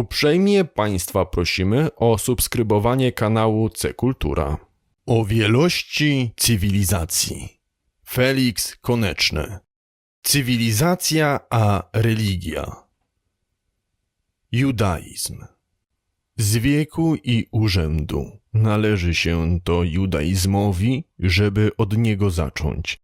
Uprzejmie Państwa prosimy o subskrybowanie kanału C Kultura. O wielości cywilizacji. Felix Koneczny. Cywilizacja a religia. Judaizm. Z wieku i urzędu należy się to judaizmowi, żeby od niego zacząć.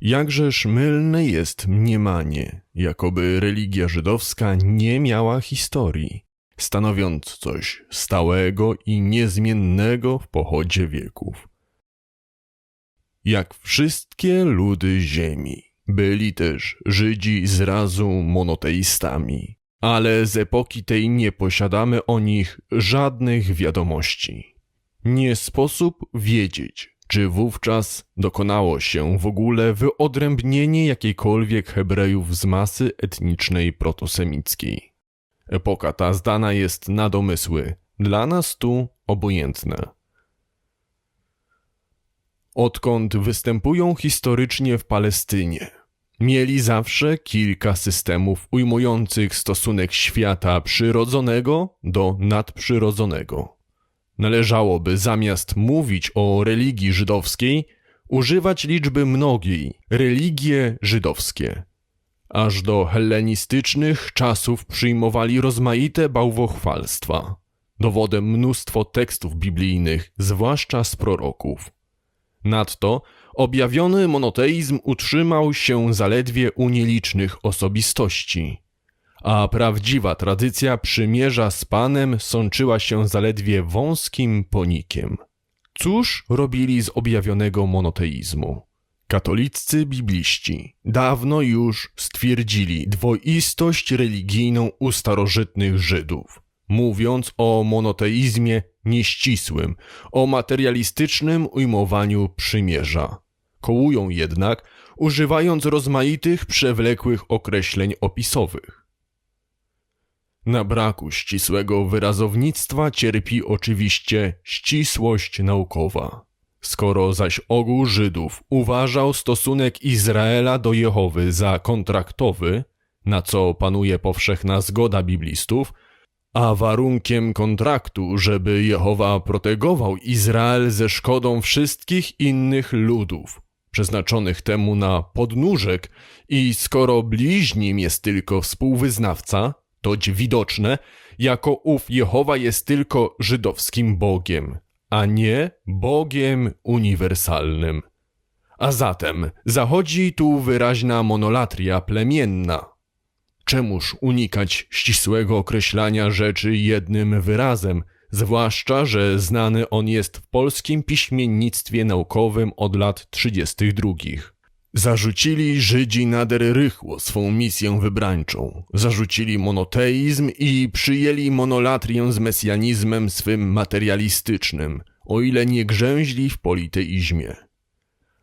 Jakżeż mylne jest mniemanie, jakoby religia żydowska nie miała historii, stanowiąc coś stałego i niezmiennego w pochodzie wieków. Jak wszystkie ludy ziemi, byli też Żydzi z razu monoteistami, ale z epoki tej nie posiadamy o nich żadnych wiadomości. Nie sposób wiedzieć, czy wówczas dokonało się w ogóle wyodrębnienie jakiejkolwiek Hebrajów z masy etnicznej protosemickiej. Epoka ta zdana jest na domysły, dla nas tu obojętne. Odkąd występują historycznie w Palestynie, mieli zawsze kilka systemów ujmujących stosunek świata przyrodzonego do nadprzyrodzonego. Należałoby zamiast mówić o religii żydowskiej, używać liczby mnogiej religie żydowskie. Aż do hellenistycznych czasów przyjmowali rozmaite bałwochwalstwa. Dowodem mnóstwo tekstów biblijnych, zwłaszcza z proroków. Nadto objawiony monoteizm utrzymał się zaledwie u nielicznych osobistości, a prawdziwa tradycja przymierza z Panem sączyła się zaledwie wąskim ponikiem. Cóż robili z objawionego monoteizmu? Katoliccy bibliści dawno już stwierdzili dwoistość religijną u starożytnych Żydów, mówiąc o monoteizmie nieścisłym, o materialistycznym ujmowaniu przymierza. Kołują jednak, używając rozmaitych przewlekłych określeń opisowych. Na braku ścisłego wyrazownictwa cierpi oczywiście ścisłość naukowa. Skoro zaś ogół Żydów uważał stosunek Izraela do Jehowy za kontraktowy, na co panuje powszechna zgoda biblistów, a warunkiem kontraktu, żeby Jehowa protegował Izrael ze szkodą wszystkich innych ludów, przeznaczonych temu na podnóżek, i skoro bliźnim jest tylko współwyznawca, toć widoczne, jako ów Jehowa jest tylko żydowskim Bogiem, a nie Bogiem uniwersalnym. A zatem zachodzi tu wyraźna monolatria plemienna. Czemuż unikać ścisłego określania rzeczy jednym wyrazem, zwłaszcza, że znany on jest w polskim piśmiennictwie naukowym od lat 32. Zarzucili Żydzi nader rychło swą misję wybrańczą. Zarzucili monoteizm i przyjęli monolatrię z mesjanizmem swym materialistycznym, o ile nie grzęźli w politeizmie.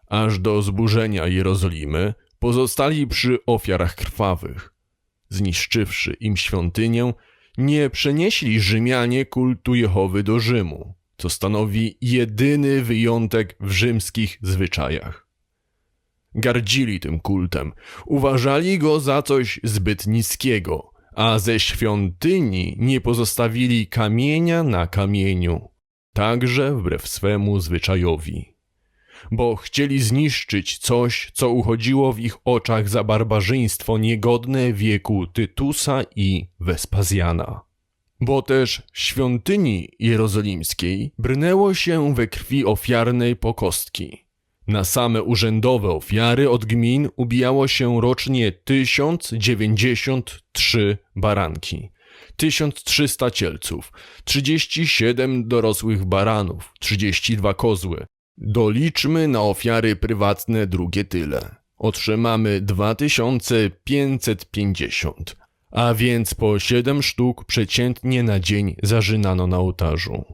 Aż do zburzenia Jerozolimy pozostali przy ofiarach krwawych. Zniszczywszy im świątynię, nie przenieśli Rzymianie kultu Jehowy do Rzymu, co stanowi jedyny wyjątek w rzymskich zwyczajach. Gardzili tym kultem, uważali go za coś zbyt niskiego, a ze świątyni nie pozostawili kamienia na kamieniu, także wbrew swemu zwyczajowi. Bo chcieli zniszczyć coś, co uchodziło w ich oczach za barbarzyństwo niegodne wieku Tytusa i Wespazjana. Bo też świątyni jerozolimskiej brnęło się we krwi ofiarnej po kostki – na same urzędowe ofiary od gmin ubijało się rocznie 1093 baranki, 1300 cielców, 37 dorosłych baranów, 32 kozły. Doliczmy na ofiary prywatne drugie tyle. Otrzymamy 2550, a więc po 7 sztuk przeciętnie na dzień zażynano na ołtarzu.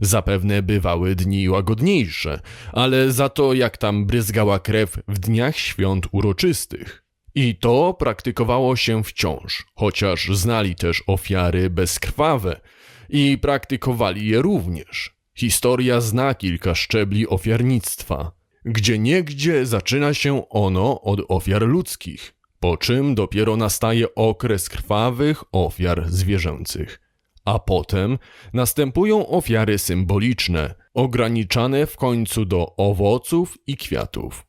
Zapewne bywały dni łagodniejsze, ale za to jak tam bryzgała krew w dniach świąt uroczystych. I to praktykowało się wciąż, chociaż znali też ofiary bezkrwawe i praktykowali je również. Historia zna kilka szczebli ofiarnictwa, gdzie niegdzie zaczyna się ono od ofiar ludzkich, po czym dopiero nastaje okres krwawych ofiar zwierzęcych. A potem następują ofiary symboliczne, ograniczane w końcu do owoców i kwiatów.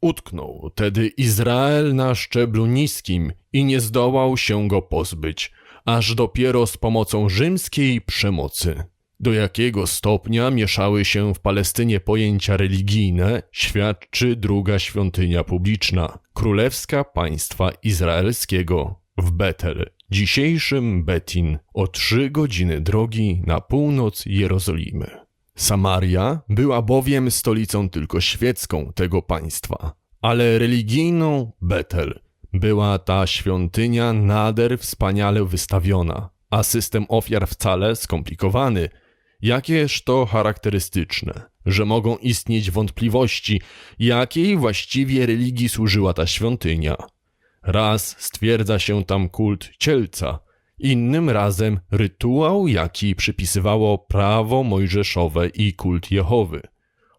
Utknął tedy Izrael na szczeblu niskim i nie zdołał się go pozbyć, aż dopiero z pomocą rzymskiej przemocy. Do jakiego stopnia mieszały się w Palestynie pojęcia religijne, świadczy druga świątynia publiczna, królewska państwa izraelskiego w Betel, dzisiejszym Betin, o trzy godziny drogi na północ Jerozolimy. Samaria była bowiem stolicą tylko świecką tego państwa, ale religijną Betel była ta świątynia nader wspaniale wystawiona, a system ofiar wcale skomplikowany, jakież to charakterystyczne, że mogą istnieć wątpliwości, jakiej właściwie religii służyła ta świątynia. Raz stwierdza się tam kult cielca, innym razem rytuał, jaki przypisywało prawo mojżeszowe i kult Jehowy,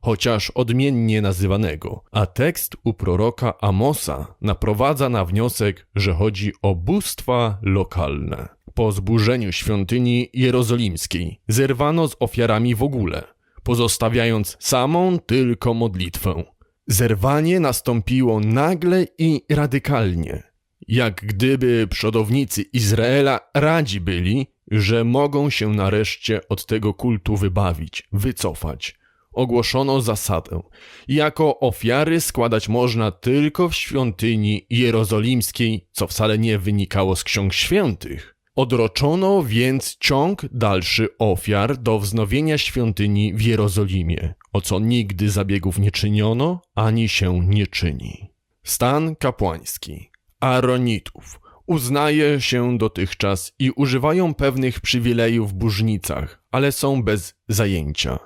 chociaż odmiennie nazywanego, a tekst u proroka Amosa naprowadza na wniosek, że chodzi o bóstwa lokalne. Po zburzeniu świątyni jerozolimskiej zerwano z ofiarami w ogóle, pozostawiając samą tylko modlitwę. Zerwanie nastąpiło nagle i radykalnie, jak gdyby przodownicy Izraela radzi byli, że mogą się nareszcie od tego kultu wybawić, wycofać. Ogłoszono zasadę, jako ofiary składać można tylko w świątyni jerozolimskiej, co wcale nie wynikało z ksiąg świętych. Odroczono więc ciąg dalszy ofiar do wznowienia świątyni w Jerozolimie, o co nigdy zabiegów nie czyniono, ani się nie czyni. Stan kapłański Aaronitów uznaje się dotychczas i używają pewnych przywilejów w burznicach, ale są bez zajęcia.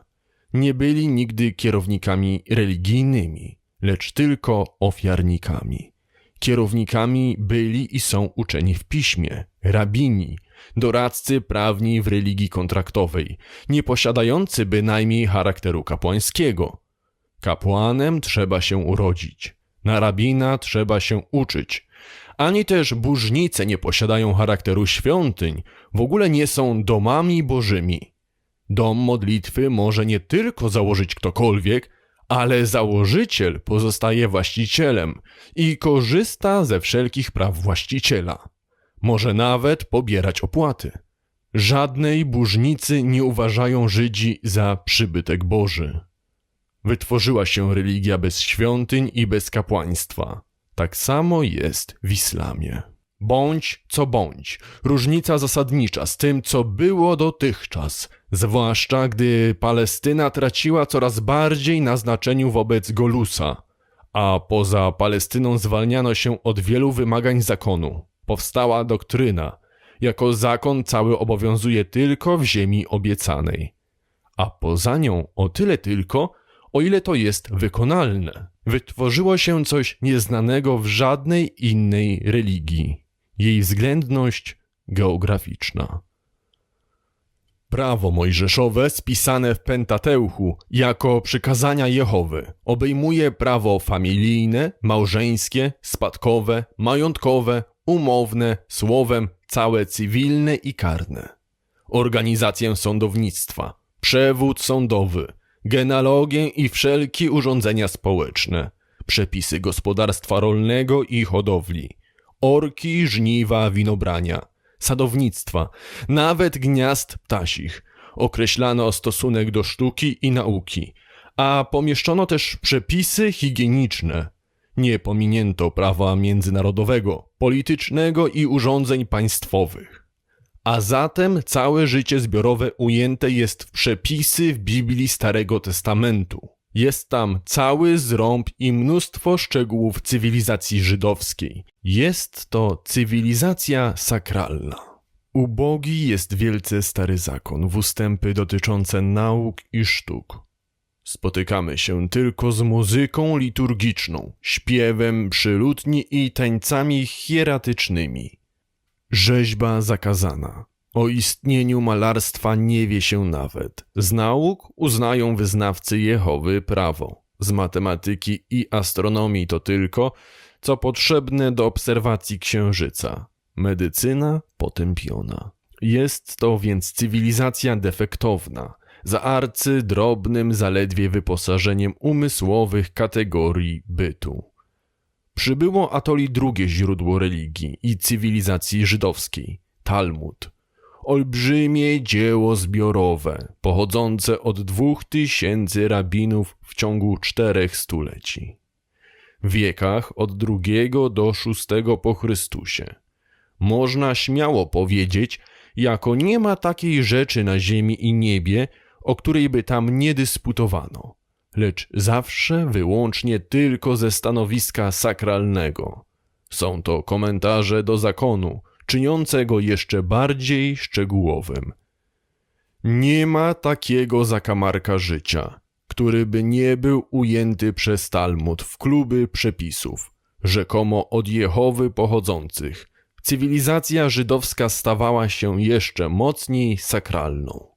Nie byli nigdy kierownikami religijnymi, lecz tylko ofiarnikami. Kierownikami byli i są uczeni w piśmie, rabini, doradcy prawni w religii kontraktowej, nie posiadający bynajmniej charakteru kapłańskiego. Kapłanem trzeba się urodzić, na rabina trzeba się uczyć. Ani też burznice nie posiadają charakteru świątyń, w ogóle nie są domami bożymi. Dom modlitwy może nie tylko założyć ktokolwiek, ale założyciel pozostaje właścicielem i korzysta ze wszelkich praw właściciela. Może nawet pobierać opłaty. Żadnej burznicy nie uważają Żydzi za przybytek Boży. Wytworzyła się religia bez świątyń i bez kapłaństwa. Tak samo jest w islamie. Bądź co bądź, różnica zasadnicza z tym, co było dotychczas, zwłaszcza gdy Palestyna traciła coraz bardziej na znaczeniu wobec Golusa, a poza Palestyną zwalniano się od wielu wymagań zakonu. Powstała doktryna, jako zakon cały obowiązuje tylko w ziemi obiecanej, a poza nią o tyle tylko, o ile to jest wykonalne. Wytworzyło się coś nieznanego w żadnej innej religii. Jej względność geograficzna. Prawo mojżeszowe spisane w Pentateuchu jako przykazania Jehowy obejmuje prawo familijne, małżeńskie, spadkowe, majątkowe, umowne, słowem całe cywilne i karne. Organizację sądownictwa, przewód sądowy, genealogię i wszelkie urządzenia społeczne, przepisy gospodarstwa rolnego i hodowli, orki, żniwa, winobrania, sadownictwa, nawet gniazd ptasich. Określano stosunek do sztuki i nauki, a pomieszczono też przepisy higieniczne. Nie pominięto prawa międzynarodowego, politycznego i urządzeń państwowych. A zatem całe życie zbiorowe ujęte jest w przepisy w Biblii Starego Testamentu. Jest tam cały zrąb i mnóstwo szczegółów cywilizacji żydowskiej. Jest to cywilizacja sakralna. Ubogi jest wielce stary zakon w ustępy dotyczące nauk i sztuk. Spotykamy się tylko z muzyką liturgiczną, śpiewem przy lutni i tańcami hieratycznymi. Rzeźba zakazana. O istnieniu malarstwa nie wie się nawet. Z nauk uznają wyznawcy Jehowy prawo. Z matematyki i astronomii to tylko, co potrzebne do obserwacji księżyca. Medycyna potępiona. Jest to więc cywilizacja defektowna, za arcydrobnym zaledwie wyposażeniem umysłowych kategorii bytu. Przybyło atoli drugie źródło religii i cywilizacji żydowskiej Talmud. Olbrzymie dzieło zbiorowe, pochodzące od dwóch tysięcy rabinów w ciągu czterech stuleci. W wiekach od drugiego do szóstego po Chrystusie. Można śmiało powiedzieć, jako nie ma takiej rzeczy na ziemi i niebie, o której by tam nie dysputowano, lecz zawsze wyłącznie tylko ze stanowiska sakralnego. Są to komentarze do zakonu, czyniące go jeszcze bardziej szczegółowym. Nie ma takiego zakamarka życia, który by nie był ujęty przez Talmud w kluby przepisów, rzekomo od Jehowy pochodzących. Cywilizacja żydowska stawała się jeszcze mocniej sakralną.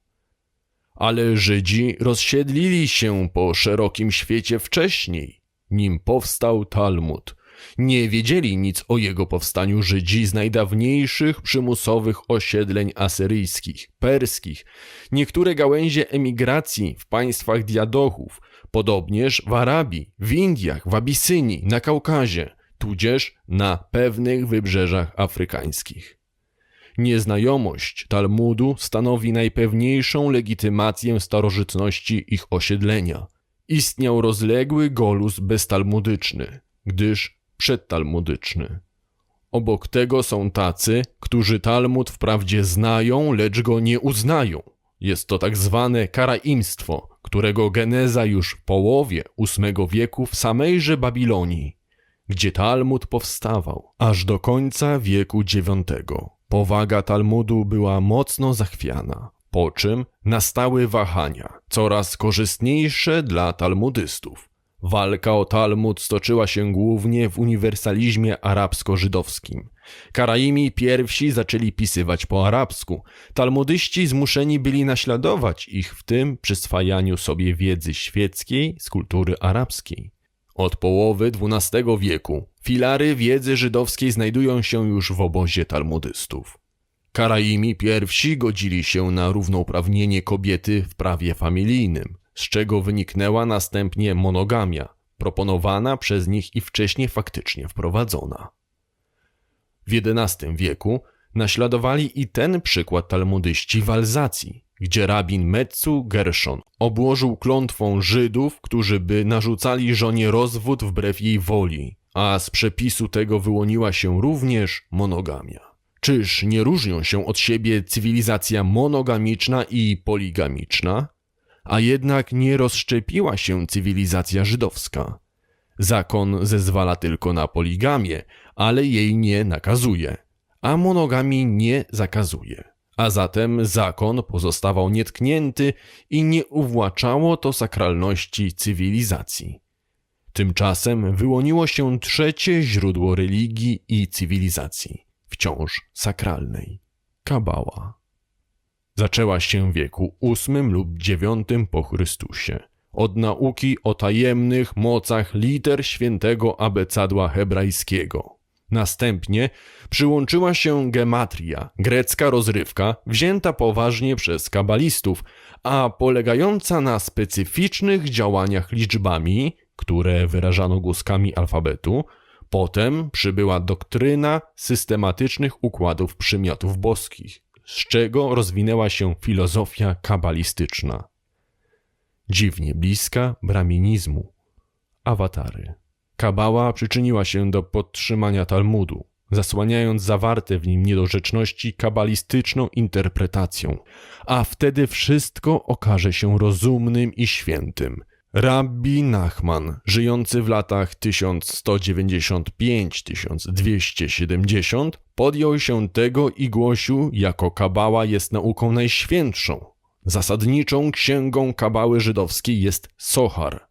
Ale Żydzi rozsiedlili się po szerokim świecie wcześniej, nim powstał Talmud. Nie wiedzieli nic o jego powstaniu Żydzi z najdawniejszych przymusowych osiedleń asyryjskich, perskich, niektóre gałęzie emigracji w państwach diadochów, podobnież w Arabii, w Indiach, w Abisynii, na Kaukazie, tudzież na pewnych wybrzeżach afrykańskich. Nieznajomość Talmudu stanowi najpewniejszą legitymację starożytności ich osiedlenia. Istniał rozległy golus beztalmudyczny, gdyż przedtalmudyczny. Obok tego są tacy, którzy Talmud wprawdzie znają, lecz go nie uznają. Jest to tak zwane karaimstwo, którego geneza już w połowie VIII wieku w samejże Babilonii, gdzie Talmud powstawał, aż do końca wieku IX. Powaga Talmudu była mocno zachwiana, po czym nastały wahania, coraz korzystniejsze dla talmudystów. Walka o Talmud stoczyła się głównie w uniwersalizmie arabsko-żydowskim. Karaimi pierwsi zaczęli pisywać po arabsku. Talmudyści zmuszeni byli naśladować ich w tym przyswajaniu sobie wiedzy świeckiej z kultury arabskiej. Od połowy XII wieku filary wiedzy żydowskiej znajdują się już w obozie talmudystów. Karaimi pierwsi godzili się na równouprawnienie kobiety w prawie familijnym, z czego wyniknęła następnie monogamia, proponowana przez nich i wcześniej faktycznie wprowadzona. W XI wieku naśladowali i ten przykład talmudyści w Alzacji, gdzie rabin Metsu Gershon obłożył klątwą Żydów, którzy by narzucali żonie rozwód wbrew jej woli, a z przepisu tego wyłoniła się również monogamia. Czyż nie różnią się od siebie cywilizacja monogamiczna i poligamiczna? A jednak nie rozszczepiła się cywilizacja żydowska. Zakon zezwala tylko na poligamię, ale jej nie nakazuje, a monogami nie zakazuje a zatem zakon pozostawał nietknięty i nie uwłaczało to sakralności cywilizacji. Tymczasem wyłoniło się trzecie źródło religii i cywilizacji, wciąż sakralnej Kabała. Zaczęła się w wieku VIII lub IX po Chrystusie od nauki o tajemnych mocach liter świętego abecadła hebrajskiego – Następnie przyłączyła się gematria, grecka rozrywka, wzięta poważnie przez kabalistów, a polegająca na specyficznych działaniach liczbami, które wyrażano głoskami alfabetu. Potem przybyła doktryna systematycznych układów przymiotów boskich, z czego rozwinęła się filozofia kabalistyczna. Dziwnie bliska braminizmu. Awatary. Kabała przyczyniła się do podtrzymania Talmudu, zasłaniając zawarte w nim niedorzeczności kabalistyczną interpretacją, a wtedy wszystko okaże się rozumnym i świętym. Rabbi Nachman, żyjący w latach 1195-1270, podjął się tego i głosił, jako kabała jest nauką najświętszą. Zasadniczą księgą kabały żydowskiej jest Sohar,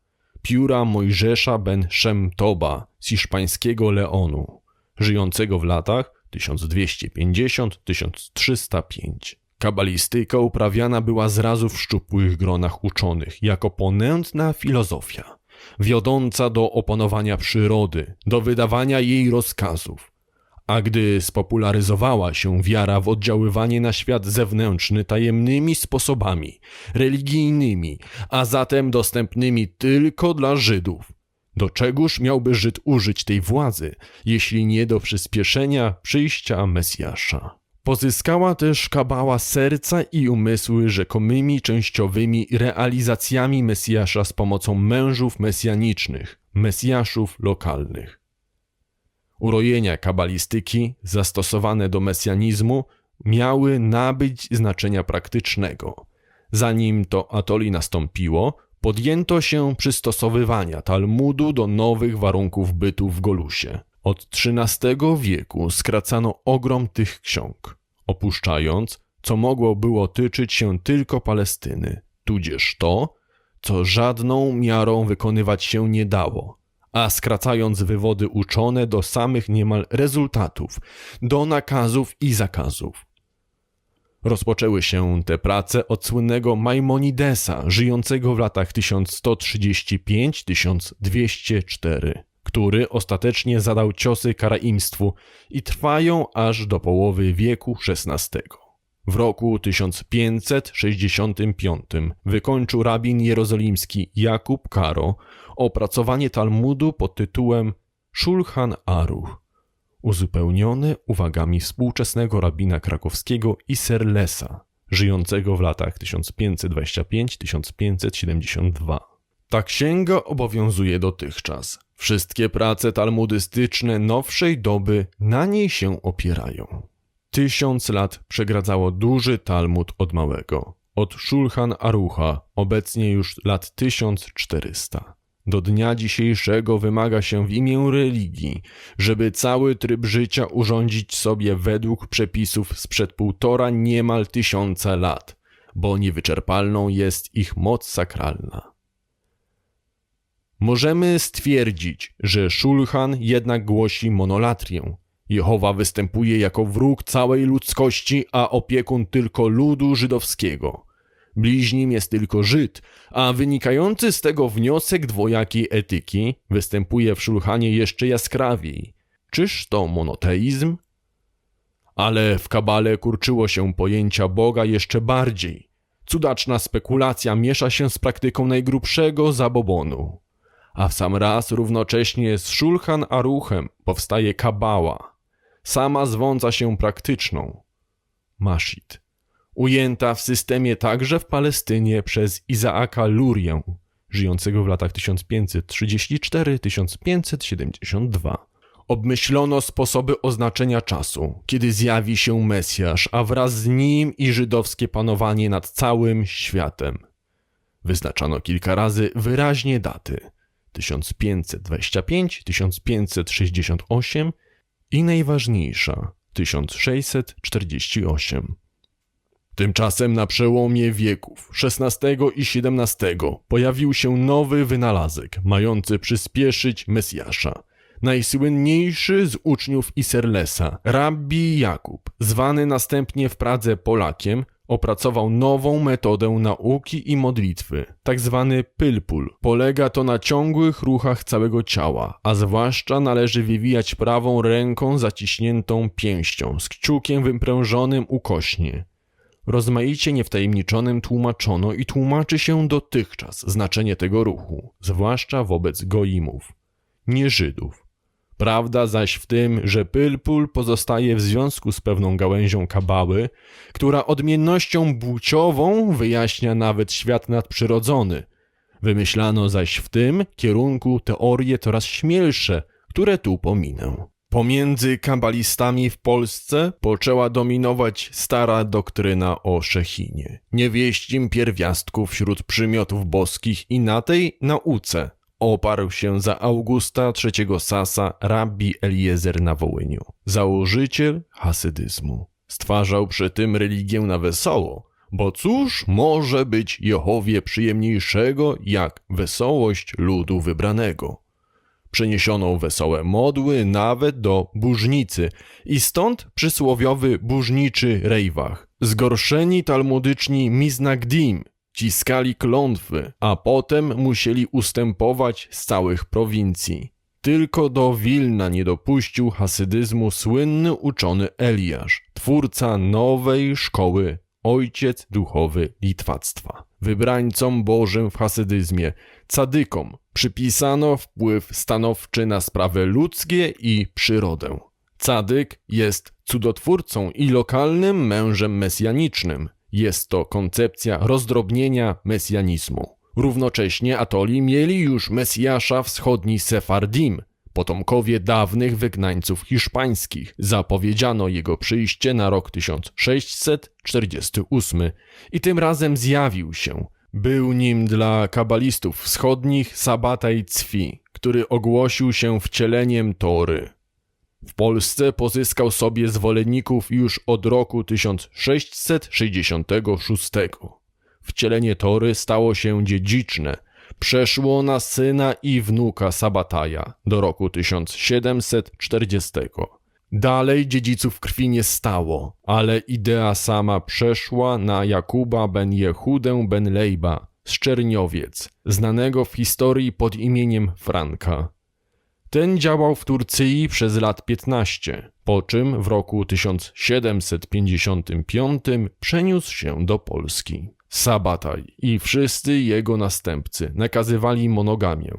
pióra Mojżesza ben Szemtoba z hiszpańskiego Leonu, żyjącego w latach 1250-1305. Kabalistyka uprawiana była zrazu w szczupłych gronach uczonych, jako ponętna filozofia, wiodąca do opanowania przyrody, do wydawania jej rozkazów, A gdy spopularyzowała się wiara w oddziaływanie na świat zewnętrzny tajemnymi sposobami, religijnymi, a zatem dostępnymi tylko dla Żydów, do czegóż miałby Żyd użyć tej władzy, jeśli nie do przyspieszenia przyjścia Mesjasza? Pozyskała też kabała serca i umysły rzekomymi częściowymi realizacjami Mesjasza z pomocą mężów mesjanicznych, mesjaszów lokalnych. Urojenia kabalistyki zastosowane do mesjanizmu miały nabyć znaczenia praktycznego. Zanim to atoli nastąpiło, podjęto się przystosowywania Talmudu do nowych warunków bytu w Golusie. Od XIII wieku skracano ogrom tych ksiąg, opuszczając, co mogło było tyczyć się tylko Palestyny, tudzież to, co żadną miarą wykonywać się nie dało, a skracając wywody uczone do samych niemal rezultatów, do nakazów i zakazów. Rozpoczęły się te prace od słynnego Maimonidesa, żyjącego w latach 1135-1204, który ostatecznie zadał ciosy karaimstwu i trwają aż do połowy wieku XVI. W roku 1565 wykończył rabin jerozolimski Jakub Karo opracowanie Talmudu pod tytułem Shulchan Aruch, uzupełnione uwagami współczesnego rabina krakowskiego Iserlesa, żyjącego w latach 1525-1572. Ta księga obowiązuje dotychczas. Wszystkie prace talmudystyczne nowszej doby na niej się opierają. Tysiąc lat przegradzało duży Talmud od małego. Od Szulchan Arucha, obecnie już lat 1400. Do dnia dzisiejszego wymaga się w imię religii, żeby cały tryb życia urządzić sobie według przepisów sprzed półtora niemal tysiąca lat, bo niewyczerpalną jest ich moc sakralna. Możemy stwierdzić, że Szulchan jednak głosi monolatrię. Jehowa występuje jako wróg całej ludzkości, a opiekun tylko ludu żydowskiego. Bliźnim jest tylko Żyd, a wynikający z tego wniosek dwojakiej etyki występuje w Szulchanie jeszcze jaskrawiej. Czyż to monoteizm? Ale w kabale kurczyło się pojęcia Boga jeszcze bardziej. Cudaczna spekulacja miesza się z praktyką najgrubszego zabobonu. A w sam raz równocześnie z Szulchan Aruchem powstaje kabała, sama zwąca się praktyczną. Mashit ujęta w systemie także w Palestynie przez Izaaka Lurię, żyjącego w latach 1534-1572. Obmyślono sposoby oznaczenia czasu, kiedy zjawi się Mesjasz, a wraz z nim i żydowskie panowanie nad całym światem. Wyznaczano kilka razy wyraźnie daty 1525, 1568 i najważniejsza 1648. Tymczasem na przełomie wieków XVI i XVII pojawił się nowy wynalazek, mający przyspieszyć Mesjasza. Najsłynniejszy z uczniów Iserlesa, rabbi Jakub, zwany następnie w Pradze Polakiem, opracował nową metodę nauki i modlitwy, tak zwany pylpul. Polega to na ciągłych ruchach całego ciała, a zwłaszcza należy wywijać prawą ręką zaciśniętą pięścią z kciukiem wyprężonym ukośnie. Rozmaicie niewtajemniczonym tłumaczono i tłumaczy się dotychczas znaczenie tego ruchu, zwłaszcza wobec goimów, nie Żydów. Prawda zaś w tym, że pylpul pozostaje w związku z pewną gałęzią kabały, która odmiennością płciową wyjaśnia nawet świat nadprzyrodzony. Wymyślano zaś w tym kierunku teorie coraz śmielsze, które tu pominę. Pomiędzy kabalistami w Polsce poczęła dominować stara doktryna o Szechinie, niewieścim pierwiastku wśród przymiotów boskich i na tej nauce oparł się za Augusta III Sasa rabbi Eliezer na Wołyniu, założyciel hasydyzmu. Stwarzał przy tym religię na wesoło, bo cóż może być Jehowie przyjemniejszego jak wesołość ludu wybranego? Przeniesiono wesołe modły nawet do burznicy i stąd przysłowiowy burzniczy rejwach. Zgorszeni talmudyczni Miznagdim ciskali klątwy, a potem musieli ustępować z całych prowincji. Tylko do Wilna nie dopuścił hasydyzmu słynny uczony Eliasz, twórca nowej szkoły, ojciec duchowy litwactwa. Wybrańcom Bożym w hasydyzmie, cadykom, przypisano wpływ stanowczy na sprawy ludzkie i przyrodę. Cadyk jest cudotwórcą i lokalnym mężem mesjanicznym. Jest to koncepcja rozdrobnienia mesjanizmu. Równocześnie Atoli mieli już Mesjasza wschodni Sefardim, potomkowie dawnych wygnańców hiszpańskich. Zapowiedziano jego przyjście na rok 1648 i tym razem zjawił się. Był nim dla kabalistów wschodnich Sabataj Cwi, który ogłosił się wcieleniem Tory. W Polsce pozyskał sobie zwolenników już od roku 1666. Wcielenie Tory stało się dziedziczne. Przeszło na syna i wnuka Sabataja do roku 1740. Dalej dziedziców krwi nie stało, ale idea sama przeszła na Jakuba ben Jehudę ben Lejba z Czerniowiec, znanego w historii pod imieniem Franka. Ten działał w Turcji przez lat 15, po czym w roku 1755 przeniósł się do Polski. Sabataj i wszyscy jego następcy nakazywali monogamię.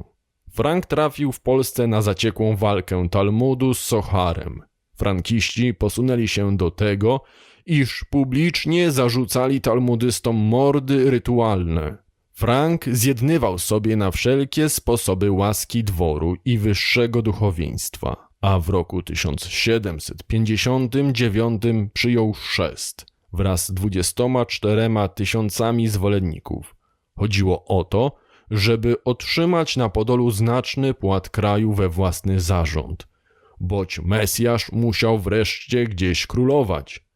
Frank trafił w Polsce na zaciekłą walkę Talmudu z Socharem. Frankiści posunęli się do tego, iż publicznie zarzucali talmudystom mordy rytualne. Frank zjednywał sobie na wszelkie sposoby łaski dworu i wyższego duchowieństwa, a w roku 1759 przyjął chrzest wraz z 24 tysiącami zwolenników. Chodziło o to, żeby otrzymać na Podolu znaczny płat kraju we własny zarząd, boć Mesjasz musiał wreszcie gdzieś królować.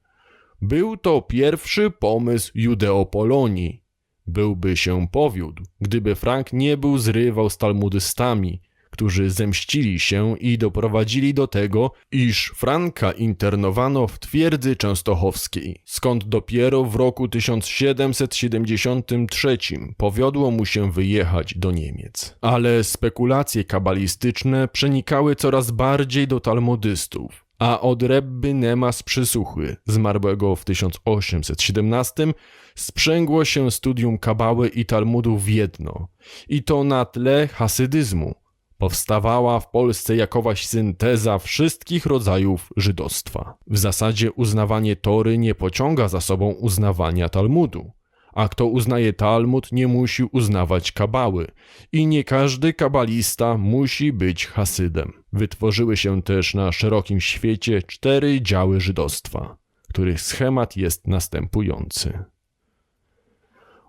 Był to pierwszy pomysł Judeopolonii. Byłby się powiódł, gdyby Frank nie był zrywał z talmudystami, którzy zemścili się i doprowadzili do tego, iż Franka internowano w twierdzy częstochowskiej, skąd dopiero w roku 1773 powiodło mu się wyjechać do Niemiec. Ale spekulacje kabalistyczne przenikały coraz bardziej do talmudystów, a od Rebby Nemas Przysuchy, zmarłego w 1817, sprzęgło się studium kabały i Talmudu w jedno, i to na tle hasydyzmu, powstawała w Polsce jakowaś synteza wszystkich rodzajów żydostwa. W zasadzie uznawanie Tory nie pociąga za sobą uznawania Talmudu. A kto uznaje Talmud, nie musi uznawać kabały. I nie każdy kabalista musi być hasydem. Wytworzyły się też na szerokim świecie cztery działy żydostwa, których schemat jest następujący.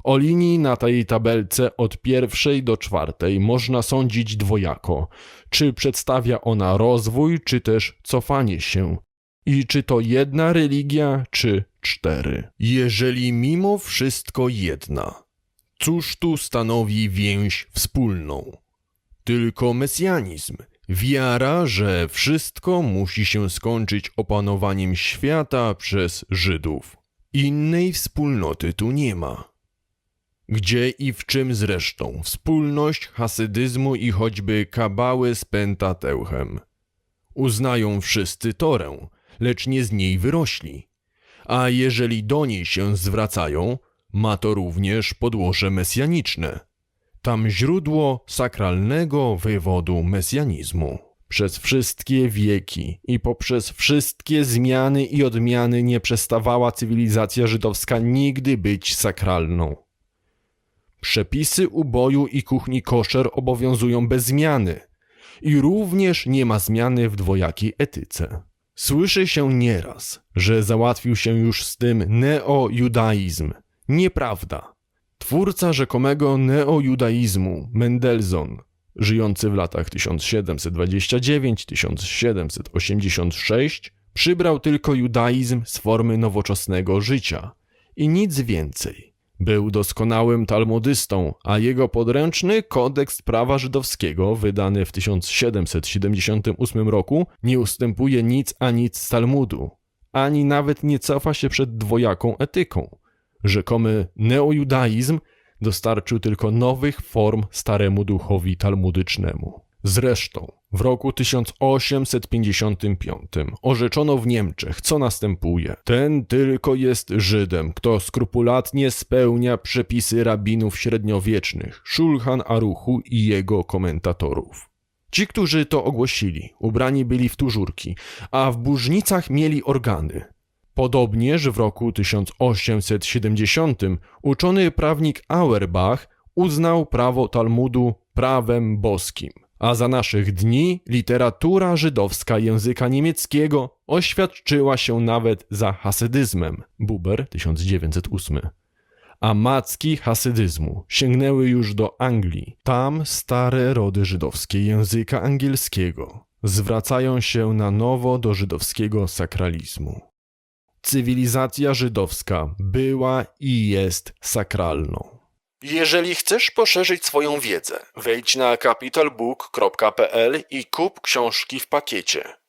O linii na tej tabelce od pierwszej do czwartej można sądzić dwojako, czy przedstawia ona rozwój, czy też cofanie się. I czy to jedna religia, czy cztery. Jeżeli mimo wszystko jedna, cóż tu stanowi więź wspólną? Tylko mesjanizm, wiara, że wszystko musi się skończyć opanowaniem świata przez Żydów. Innej wspólnoty tu nie ma. Gdzie i w czym zresztą wspólność hasydyzmu i choćby kabały z Pentateuchem? Uznają wszyscy Torę, lecz nie z niej wyrośli. A jeżeli do niej się zwracają, ma to również podłoże mesjaniczne. Tam źródło sakralnego wywodu mesjanizmu. Przez wszystkie wieki i poprzez wszystkie zmiany i odmiany nie przestawała cywilizacja żydowska nigdy być sakralną. Przepisy uboju i kuchni koszer obowiązują bez zmiany i również nie ma zmiany w dwojakiej etyce. Słyszy się nieraz, że załatwił się już z tym neojudaizm. Nieprawda. Twórca rzekomego neojudaizmu, Mendelssohn, żyjący w latach 1729-1786, przybrał tylko judaizm z formy nowoczesnego życia i nic więcej. Był doskonałym talmudystą, a jego podręczny Kodeks Prawa Żydowskiego, wydany w 1778 roku, nie ustępuje nic a nic z Talmudu, ani nawet nie cofa się przed dwojaką etyką. Rzekomy neojudaizm dostarczył tylko nowych form staremu duchowi talmudycznemu. Zresztą, W roku 1855 orzeczono w Niemczech, co następuje. Ten tylko jest Żydem, kto skrupulatnie spełnia przepisy rabinów średniowiecznych, Szulchan Aruchu i jego komentatorów. Ci, którzy to ogłosili, ubrani byli w tużurki, a w burznicach mieli organy. Podobnież w roku 1870 uczony prawnik Auerbach uznał prawo Talmudu prawem boskim, a za naszych dni literatura żydowska języka niemieckiego oświadczyła się nawet za hasydyzmem. Buber 1908 a macki hasydyzmu sięgnęły już do Anglii. Tam stare rody żydowskie języka angielskiego zwracają się na nowo do żydowskiego sakralizmu. Cywilizacja żydowska była i jest sakralną. Jeżeli chcesz poszerzyć swoją wiedzę, wejdź na capitalbook.pl i kup książki w pakiecie.